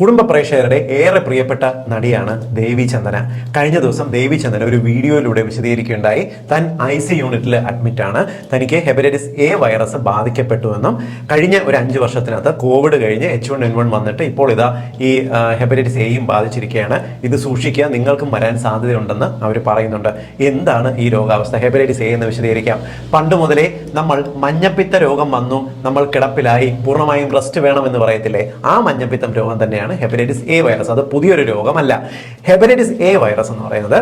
കുടുംബ പ്രേക്ഷകരുടെ ഏറെ പ്രിയപ്പെട്ട നടിയാണ് ദേവി ചന്ദന. കഴിഞ്ഞ ദിവസം ദേവി ചന്ദന ഒരു വീഡിയോയിലൂടെ വിശദീകരിക്കുകയുണ്ടായി. താൻ ഐ സി യൂണിറ്റിൽ അഡ്മിറ്റ് ആണ്. തനിക്ക് ഹെപ്പറ്റൈറ്റിസ് എ വൈറസ് ബാധിക്കപ്പെട്ടുവെന്നും കഴിഞ്ഞ ഒരു അഞ്ച് വർഷത്തിനകത്ത് കോവിഡ് കഴിഞ്ഞ് എച്ച് വൺ എൻ വൺ വന്നിട്ട് ഇപ്പോൾ ഇതാ ഈ ഹെപ്പറ്റൈറ്റിസ് എയും ബാധിച്ചിരിക്കുകയാണ്. ഇത് സൂക്ഷിക്കുക നിങ്ങൾക്കും വരാൻ സാധ്യതയുണ്ടെന്ന് അവർ പറയുന്നുണ്ട്. എന്താണ് ഈ രോഗാവസ്ഥ? ഹെപ്പറ്റൈറ്റിസ് എ എന്ന് വിശദീകരിക്കാം. പണ്ട് മുതലേ നമ്മൾ മഞ്ഞപ്പിത്ത രോഗം വന്നു. നമ്മൾ കിടപ്പിലായി. പൂർണമായും റെസ്റ്റ് വേണമെന്ന് പറയത്തില്ലേ? ആ മഞ്ഞപ്പിത്തം രോഗം തന്നെയാണ്. ഹെപ്പറ്റൈറ്റിസ് എ വൈറസ് അത് പുതിയൊരു രോഗമല്ല. ഹെപ്പറ്റൈറ്റിസ് എ വൈറസ് എന്ന് പറയുന്നത്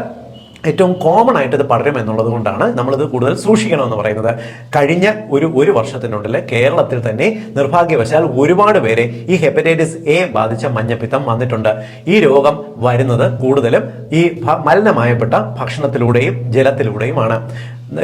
ഏറ്റവും കോമൺ ആയിട്ട് ഇത് പടരും എന്നുള്ളത് കൊണ്ടാണ് നമ്മളിത് കൂടുതൽ സൂക്ഷിക്കണമെന്ന് പറയുന്നത്. കഴിഞ്ഞ ഒരു ഒരു വർഷത്തിനുള്ളിൽ കേരളത്തിൽ തന്നെ നിർഭാഗ്യവശാൽ ഒരുപാട് പേരെ ഈ ഹെപ്പറ്റൈറ്റിസ് എ ബാധിച്ച മഞ്ഞപ്പിത്തം വന്നിട്ടുണ്ട്. ഈ രോഗം വരുന്നത് കൂടുതലും ഈ മലിനമായപ്പെട്ട ഭക്ഷണത്തിലൂടെയും ജലത്തിലൂടെയുമാണ്.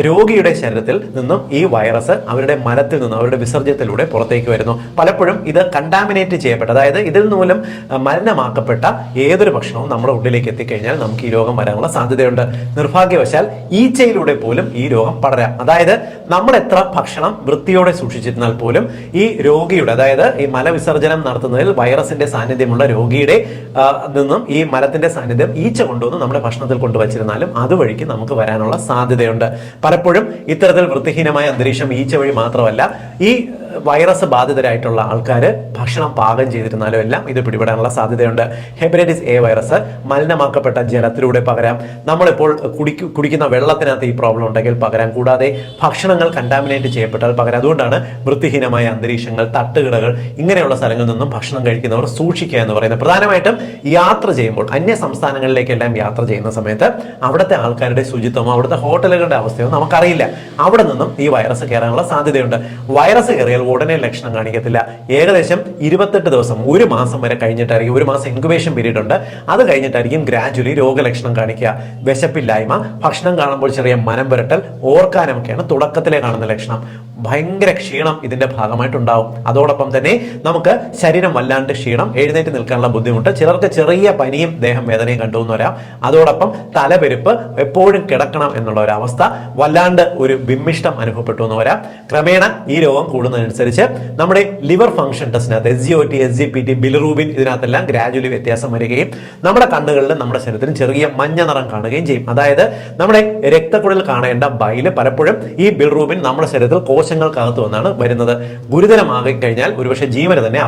രോഗിയുടെ ശരീരത്തിൽ നിന്നും ഈ വൈറസ് അവരുടെ മലത്തിൽ നിന്നും അവരുടെ വിസർജ്യത്തിലൂടെ പുറത്തേക്ക് വരുന്നു. പലപ്പോഴും ഇത് കണ്ടാമിനേറ്റ് ചെയ്യപ്പെട്ട അതായത് ഇതിൽ മൂലം മലിനമാക്കപ്പെട്ട ഏതൊരു ഭക്ഷണവും നമ്മുടെ ഉള്ളിലേക്ക് എത്തിക്കഴിഞ്ഞാൽ നമുക്ക് ഈ രോഗം വരാനുള്ള സാധ്യതയുണ്ട്. നിർഭാഗ്യവശാൽ ഈച്ചയിലൂടെ പോലും ഈ രോഗം പടരാം. അതായത് നമ്മൾ എത്ര ഭക്ഷണം വൃത്തിയോടെ സൂക്ഷിച്ചിരുന്നാൽ പോലും ഈ രോഗിയുടെ അതായത് ഈ മലവിസർജനം നടത്തുന്നതിൽ വൈറസിന്റെ സാന്നിധ്യമുള്ള രോഗിയുടെ നിന്നും ഈ മലത്തിന്റെ സാന്നിധ്യം ഈച്ച കൊണ്ടുവന്ന് നമ്മുടെ ഭക്ഷണത്തിൽ കൊണ്ടുവച്ചിരുന്നാലും അതുവഴിക്ക് നമുക്ക് വരാനുള്ള സാധ്യതയുണ്ട്. പലപ്പോഴും ഇത്തരത്തിൽ വൃത്തിഹീനമായ അന്തരീക്ഷം ഈച്ച വഴി മാത്രമല്ല ഈ വൈറസ് ബാധിതരായിട്ടുള്ള ആൾക്കാർ ഭക്ഷണം പാകം ചെയ്തിരുന്നാലും എല്ലാം ഇത് പിടിപെടാനുള്ള സാധ്യതയുണ്ട്. ഹെപ്പറ്റൈറ്റിസ് എ വൈറസ് മലിനമാക്കപ്പെട്ട ജലത്തിലൂടെ പകരാം. നമ്മളിപ്പോൾ കുടിക്കു കുടിക്കുന്ന വെള്ളത്തിനകത്ത് ഈ പ്രോബ്ലം ഉണ്ടെങ്കിൽ പകരാം. കൂടാതെ ഭക്ഷണങ്ങൾ കണ്ടാമിനേറ്റ് ചെയ്യപ്പെട്ടാൽ പകരാം. അതുകൊണ്ടാണ് വൃത്തിഹീനമായ അന്തരീക്ഷങ്ങൾ തട്ടുകിടകൾ ഇങ്ങനെയുള്ള സ്ഥലങ്ങളിൽ നിന്നും ഭക്ഷണം കഴിക്കുന്നവർ സൂക്ഷിക്കുക എന്ന് പറയുന്നത്. പ്രധാനമായിട്ടും യാത്ര ചെയ്യുമ്പോൾ അന്യ സംസ്ഥാനങ്ങളിലേക്കെല്ലാം യാത്ര ചെയ്യുന്ന സമയത്ത് അവിടുത്തെ ആൾക്കാരുടെ ശുചിത്വമോ അവിടുത്തെ ഹോട്ടലുകളുടെ അവസ്ഥയോ നമുക്കറിയില്ല. അവിടെ നിന്നും ഈ വൈറസ് കയറാനുള്ള സാധ്യതയുണ്ട്. വൈറസ് കയറിയാൽ ഉടനെ ലക്ഷണം കാണിക്കത്തില്ല. ഏകദേശം ഇരുപത്തെട്ട് ദിവസം ഒരു മാസം വരെ കഴിഞ്ഞിട്ടായിരിക്കും ഒരു മാസം ഇൻക്യുബേഷൻ പീരീഡ് ഉണ്ട്. അത് കഴിഞ്ഞിട്ടായിരിക്കും ഗ്രാജുവലി രോഗലക്ഷണം കാണിക്കുക. വിശപ്പില്ലായ്മ ഭക്ഷണം കാണുമ്പോൾ ചെറിയ മനം പുരട്ടൽ ഓർക്കാനൊക്കെയാണ് തുടക്കത്തിലെ കാണുന്ന ലക്ഷണം. ഭയങ്കര ക്ഷീണം ഇതിന്റെ ഭാഗമായിട്ടുണ്ടാവും. അതോടൊപ്പം തന്നെ നമുക്ക് ശരീരം വല്ലാണ്ട് ക്ഷീണം എഴുന്നേറ്റ് നിൽക്കാനുള്ള ബുദ്ധിമുട്ട് ചിലർക്ക് ചെറിയ പനിയും ദേഹം വേദനയും കണ്ടുവന്ന് വരാം. അതോടൊപ്പം തലപെരുപ്പ് എപ്പോഴും കിടക്കണം എന്നുള്ള ഒരു അവസ്ഥ വല്ലാണ്ട് ഒരു വിമ്മിഷ്ടം അനുഭവപ്പെട്ടു എന്ന് വരാം. ക്രമേണ ഈ രോഗം കൂടുന്നതിനനുസരിച്ച് നമ്മുടെ liver function ടെസ്റ്റിനകത്ത് S G O T S G P T bilirubin ഇതിനകത്തെല്ലാം gradually വ്യത്യാസം വരികയും നമ്മുടെ കണ്ണുകളിലും നമ്മുടെ ശരീരത്തിന് ചെറിയ മഞ്ഞ നിറം കാണുകയും ചെയ്യും. അതായത് നമ്മുടെ രക്തക്കുഴൽ കാണേണ്ട ബൈൽ പലപ്പോഴും ഈ ബിൽറൂബിൻ നമ്മുടെ ശരീരത്തിൽ കോശങ്ങൾക്കകത്ത് വന്നാണ് വരുന്നത്. ഗുരുതരമാകി കഴിഞ്ഞാൽ ഒരുപക്ഷെ ജീവന് തന്നെ